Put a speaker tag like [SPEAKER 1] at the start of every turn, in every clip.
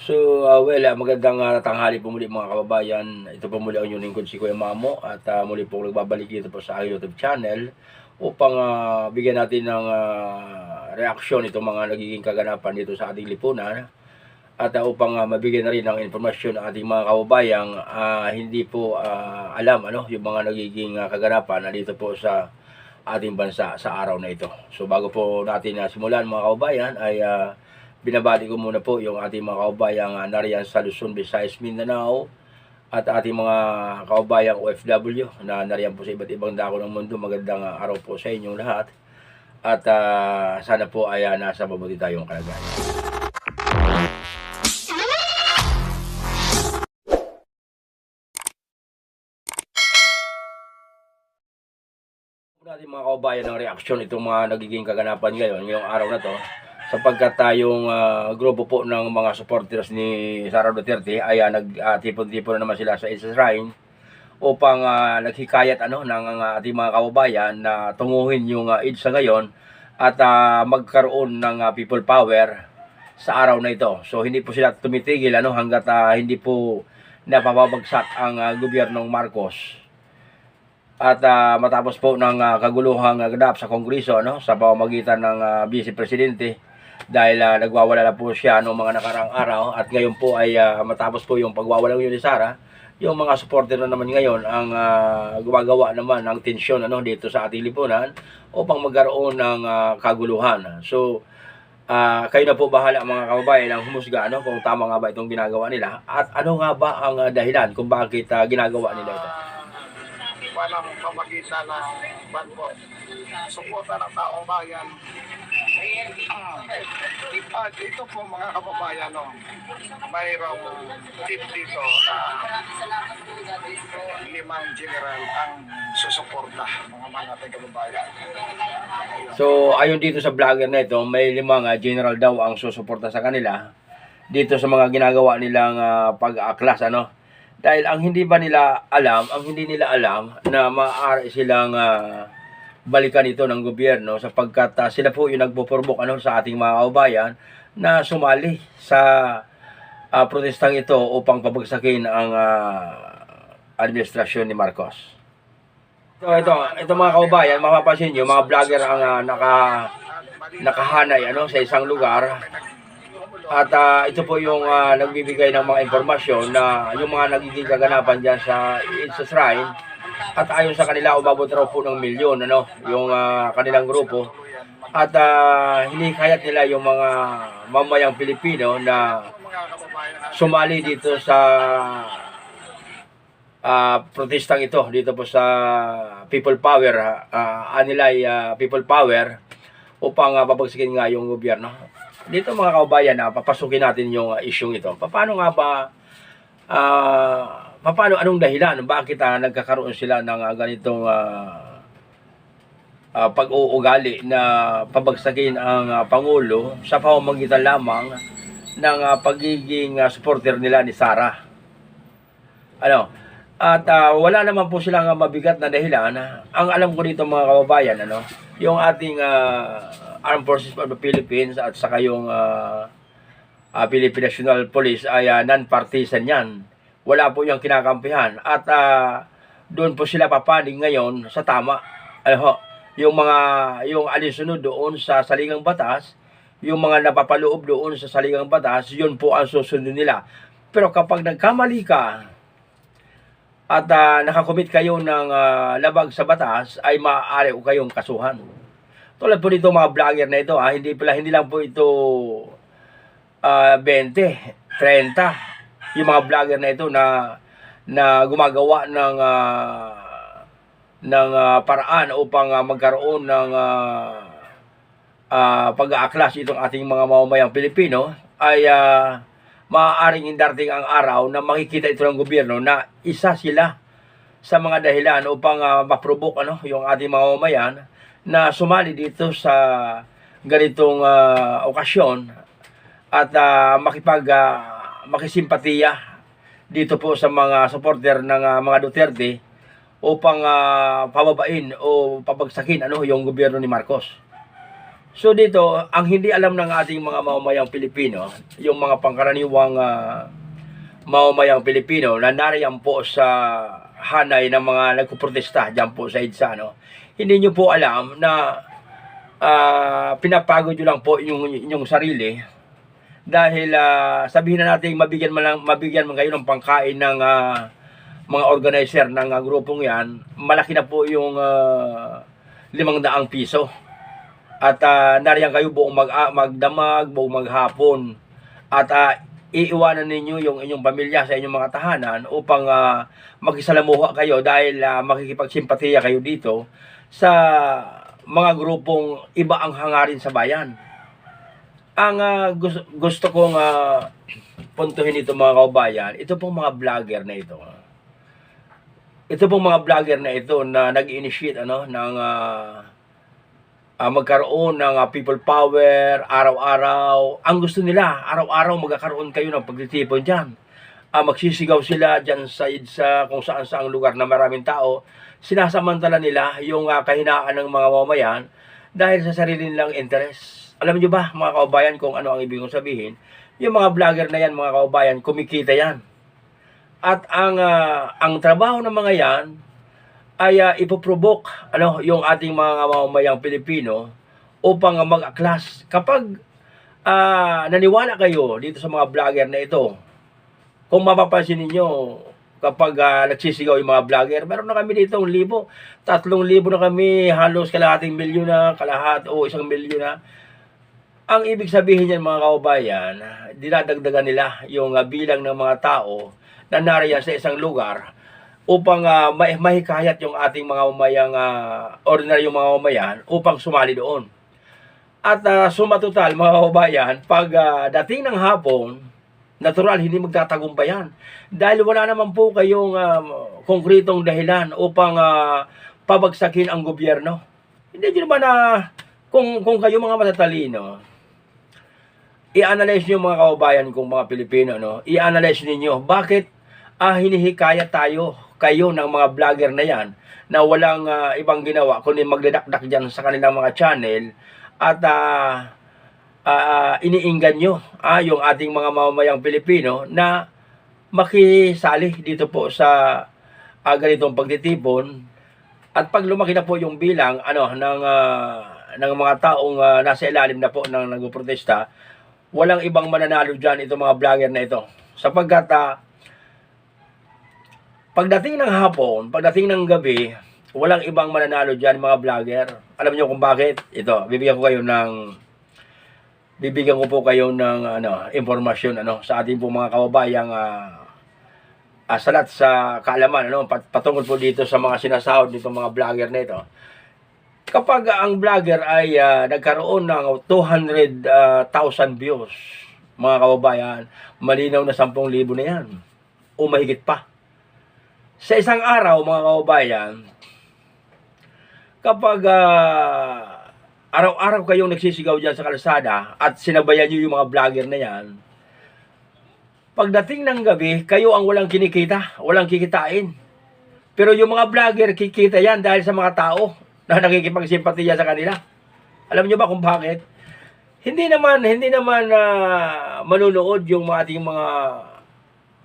[SPEAKER 1] So, uh, well, uh, magandang uh, tanghali po muli mga kababayan. Ito po muli ang inyong lingkod si Kuya Mamo at uh, muli po nagbabalik dito po sa YouTube channel upang uh, bigyan natin ng uh, reaksyon itong mga nagiging kaganapan dito sa ating lipunan at uh, upang uh, mabigyan na rin ng informasyon ang ating mga kababayang uh, hindi po uh, alam ano yung mga nagiging uh, kaganapan na dito po sa ating bansa sa araw na ito. So bago po natin uh, simulan mga kababayan ay uh, binabati ko muna po yung ating mga kababayang uh, nariyan sa Luzon, Visayas, Mindanao at ating mga kababayang OFW na nariyan po sa iba't ibang dako ng mundo. Magandang uh, araw po sa inyong lahat at uh, sana po ay uh, nasa mabuti tayong kalagayan. natin mga kababayan ng reaksyon itong mga nagiging kaganapan ngayon, ngayong araw na to sapagkat tayong uh, grupo po ng mga supporters ni Sara Duterte ay uh, nagtipon-tipon na naman sila sa Isa Shrine upang uh, naghikayat ano ng uh, ating mga kababayan na tunguhin yung uh, EDSA ngayon at uh, magkaroon ng uh, people power sa araw na ito. So hindi po sila tumitigil ano hangga't uh, hindi po napapabagsak ang uh, gobyernong Marcos at uh, matapos po ng uh, kaguluhang uh, ganap sa Kongreso no sa pamamagitan ng uh, Vice Presidente dahil uh, nagwawala na po siya noong mga nakarang araw at ngayon po ay uh, matapos po yung pagwawala ngayon ni Sara yung mga supporter na naman ngayon ang uh, gumagawa naman ng tensyon ano dito sa ating lipunan upang magkaroon ng uh, kaguluhan so uh, kayo na po bahala mga kababayan ang humusga ano kung tama nga ba itong ginagawa nila at ano nga ba ang uh, dahilan kung bakit uh, ginagawa nila ito
[SPEAKER 2] walang pamagitan ng banko. Suporta ng taong bayan. At ito po mga kababayan, no, mayroong tip dito na limang general ang susuporta mga mga nating kababayan.
[SPEAKER 1] So, ayon dito sa vlogger na ito, may limang uh, general daw ang susuporta sa kanila dito sa mga ginagawa nilang uh, pag-aklas, ano? Dahil ang hindi ba nila alam, ang hindi nila alam na maaari silang uh, balikan ito ng gobyerno sapagkat uh, sila po yung nagpo-provoke ano, sa ating mga kaubayan na sumali sa uh, protestang ito upang pabagsakin ang uh, administrasyon ni Marcos. So ito, ito mga kaubayan, mapapansin nyo, mga vlogger ang uh, naka, nakahanay ano, sa isang lugar at uh, ito po yung uh, nagbibigay ng mga impormasyon na yung mga nagiging kaganapan dyan sa sa shrine at ayon sa kanila umabot raw po ng milyon ano yung uh, kanilang grupo. At uh, hinikayat nila yung mga mamayang Pilipino na sumali dito sa uh, protestang ito dito po sa People Power. Uh, anilay uh, People Power upang uh, babagsakin nga yung gobyerno. Dito mga kaubayan na papasukin natin yung uh, issue ito. Paano nga ba uh, paano anong dahilan bakit uh, nagkakaroon sila ng uh, ganitong uh, uh, pag-uugali na pabagsakin ang uh, pangulo sa pamamagitan lamang ng uh, pagiging uh, supporter nila ni Sara. Ano? At uh, wala naman po silang uh, mabigat na dahilan. Ang alam ko dito mga kababayan, ano, yung ating uh, Armed Forces of the Philippines at saka yung uh, uh, Philippine National Police ay uh, non-partisan yan. Wala po yung kinakampihan. At uh, doon po sila papanig ngayon sa tama. Ano, yung mga yung alisunod doon sa saligang batas, yung mga napapaloob doon sa saligang batas, yun po ang susunod nila. Pero kapag nagkamali ka at uh, nakakomit kayo ng uh, labag sa batas, ay maaari ko kayong kasuhan. Tulad po nito mga vlogger na ito, ah, hindi pala hindi lang po ito uh, 20, 30 yung mga vlogger na ito na na gumagawa ng uh, ng uh, paraan upang uh, magkaroon ng uh, uh, pag-aaklas itong ating mga mamamayang Pilipino ay uh, maaaring indarting ang araw na makikita ito ng gobyerno na isa sila sa mga dahilan upang uh, maprovoke ano, yung ating mga mamayan na sumali dito sa ganitong uh, okasyon at uh, makipag uh, makisimpatiya dito po sa mga supporter ng uh, mga Duterte upang uh, pababain o pabagsakin ano yung gobyerno ni Marcos. So dito, ang hindi alam ng ating mga mamamayang Pilipino, yung mga pangkaraniwang ah, mamamayang Pilipino na nariyan po sa hanay ng mga nagpuprotesta dyan po sa EDSA, no? hindi nyo po alam na ah, pinapagod nyo lang po yung inyong sarili dahil ah, sabihin na natin mabigyan man lang mabigyan man kayo ng pangkain ng ah, mga organizer ng ah, grupong yan malaki na po yung limang daang piso at uh, nariyan kayo buong mag magdamag buong maghapon at ah, iiwanan ninyo yung inyong pamilya sa inyong mga tahanan upang uh, makisalamuha kayo dahil ah, makikipagsimpatiya kayo dito sa mga grupong iba ang hangarin sa bayan. Ang ah, gusto, gusto kong ah, puntuhin ito mga kaubayan, ito pong mga vlogger na ito. ah. Ito pong mga vlogger na ito na nag-initiate ano, ng ah, ah, magkaroon ng ah, people power, araw-araw. Ang gusto nila, araw-araw magkakaroon kayo ng pagtitipon dyan. Ah, magsisigaw sila dyan sa, sa kung saan saang lugar na maraming tao. Sinasamantala nila yung ah, kahinaan ng mga mamayan dahil sa sarili nilang interest. Alam niyo ba, mga kaubayan, kung ano ang ibig kong sabihin? Yung mga vlogger na yan, mga kaubayan, kumikita yan. At ang ah, ang trabaho ng mga yan ay uh, ipoprovoke ano, yung ating mga mamamayang Pilipino upang uh, mag-aklas. Kapag ah, naniwala kayo dito sa mga vlogger na ito, kung mapapansin ninyo, kapag ah, nagsisigaw yung mga vlogger, meron na kami dito libo, tatlong libo na kami, halos kalahating milyon na, kalahat o isang milyon na. Ang ibig sabihin niyan mga kaubayan, dinadagdagan nila yung ah, bilang ng mga tao na nariyan sa isang lugar upang uh, mahikayat yung ating mga mamayang uh, ordinaryong mga mamayan upang sumali doon. At uh, sumatotal mga kababayan, pag ah, dating ng hapon, natural hindi magtatagumpayan. Dahil wala naman po kayong um, konkretong dahilan upang ah, pabagsakin ang gobyerno. Hindi naman na kung, kung kayo mga matatalino, i-analyze nyo mga kababayan kong mga Pilipino, no? i-analyze ninyo bakit ah, hinihikayat tayo kayo ng mga vlogger na yan na walang ah, ibang ginawa kundi magdadakdak dyan sa kanilang mga channel at ah, ah, iniinggan nyo ah, yung ating mga mamamayang Pilipino na makisali dito po sa ah, ganitong pagtitipon at pag lumaki na po yung bilang ano ng ah, ng mga taong ah, nasa ilalim na po ng nagpoprotesta walang ibang mananalo diyan itong mga vlogger na ito sapagkat ah, pagdating ng hapon, pagdating ng gabi, walang ibang mananalo dyan mga vlogger. Alam niyo kung bakit? Ito, bibigyan ko kayo ng bibigyan ko po kayo ng ano, impormasyon ano sa ating po mga kababayang uh, salat sa kaalaman ano pat- patungkol po dito sa mga sinasahod nitong mga vlogger na ito. Kapag ang vlogger ay ah, nagkaroon ng 200,000 views, mga kababayan, malinaw na 10,000 na yan. O mahigit pa sa isang araw, mga kababayan, kapag ah, araw-araw kayong nagsisigaw dyan sa kalsada at sinabayan nyo yung mga vlogger na yan, pagdating ng gabi, kayo ang walang kinikita, walang kikitain. Pero yung mga vlogger, kikita yan dahil sa mga tao na nakikipagsimpatiya sa kanila. Alam nyo ba kung bakit? Hindi naman, hindi naman uh, manunood yung mga ating mga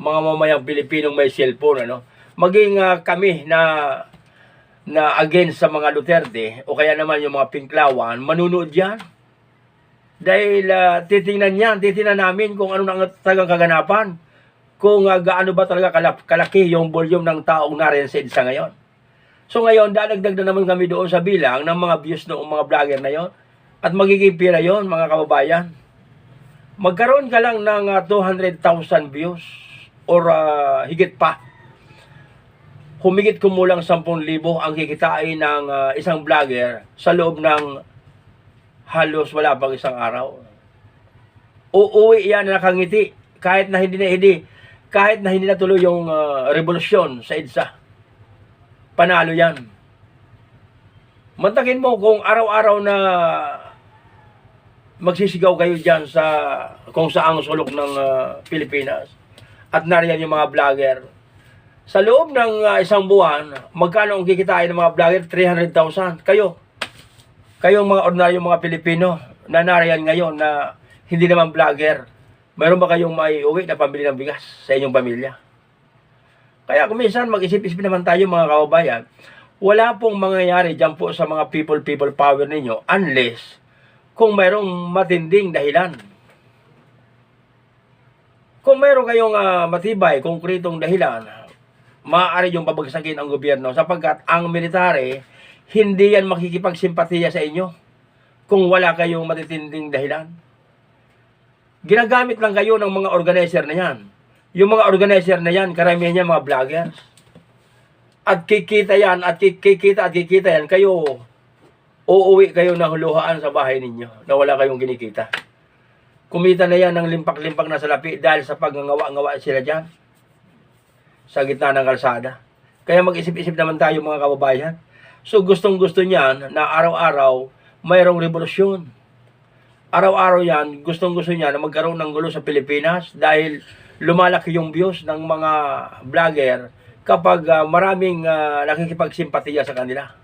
[SPEAKER 1] mga mamayang Pilipinong may cellphone, ano? maging ah, kami na na against sa mga Duterte o kaya naman yung mga Pinklawan, manunood yan. Dahil ah, titingnan yan, titingnan namin kung ano nang talagang kaganapan. Kung ah, gaano ba talaga kalaki yung volume ng taong nariyan sa ngayon. So ngayon, dadagdag na naman kami doon sa bilang ng mga views ng mga vlogger na yon At magiging pira yon mga kababayan. Magkaroon ka lang ng ah, 200,000 views or ah, higit pa humigit kumulang 10,000 ang kikitain ng ah, isang vlogger sa loob ng halos wala pang isang araw. Uuwi yan na nakangiti kahit na hindi na hindi kahit na hindi na tuloy yung ah, revolusyon sa EDSA. Panalo yan. Mantakin mo kung araw-araw na magsisigaw kayo dyan sa kung saang sulok ng ah, Pilipinas at nariyan yung mga vlogger sa loob ng uh, isang buwan, magkano ang kikitain ng mga vlogger? 300,000. Kayo, kayong mga ordinaryong mga Pilipino na narayan ngayon na hindi naman vlogger, mayroon ba kayong may uwi na pambili ng bigas sa inyong pamilya? Kaya kung mag-isip-isip naman tayo mga kababayan, wala pong mangyayari dyan po sa mga people-people power ninyo unless kung mayroong matinding dahilan. Kung mayroon kayong ah, matibay, konkretong dahilan, maaari yung pabagsakin ang gobyerno sapagkat ang military, hindi yan makikipagsimpatiya sa inyo kung wala kayong matitinding dahilan. Ginagamit lang kayo ng mga organizer na yan. Yung mga organizer na yan, karamihan yan mga vloggers. At kikita yan, at ki- kikita at kikita yan, kayo, uuwi kayo na huluhaan sa bahay ninyo na wala kayong ginikita. Kumita na yan ng limpak-limpak na salapi dahil sa pagngawa-ngawa sila dyan sa gitna ng kalsada. Kaya mag-isip-isip naman tayo mga kababayan. So gustong gusto niyan na araw-araw mayroong revolusyon. Araw-araw yan, gustong gusto niya na magkaroon ng gulo sa Pilipinas dahil lumalaki yung views ng mga vlogger kapag ah, maraming ah, nakikipagsimpatiya sa kanila.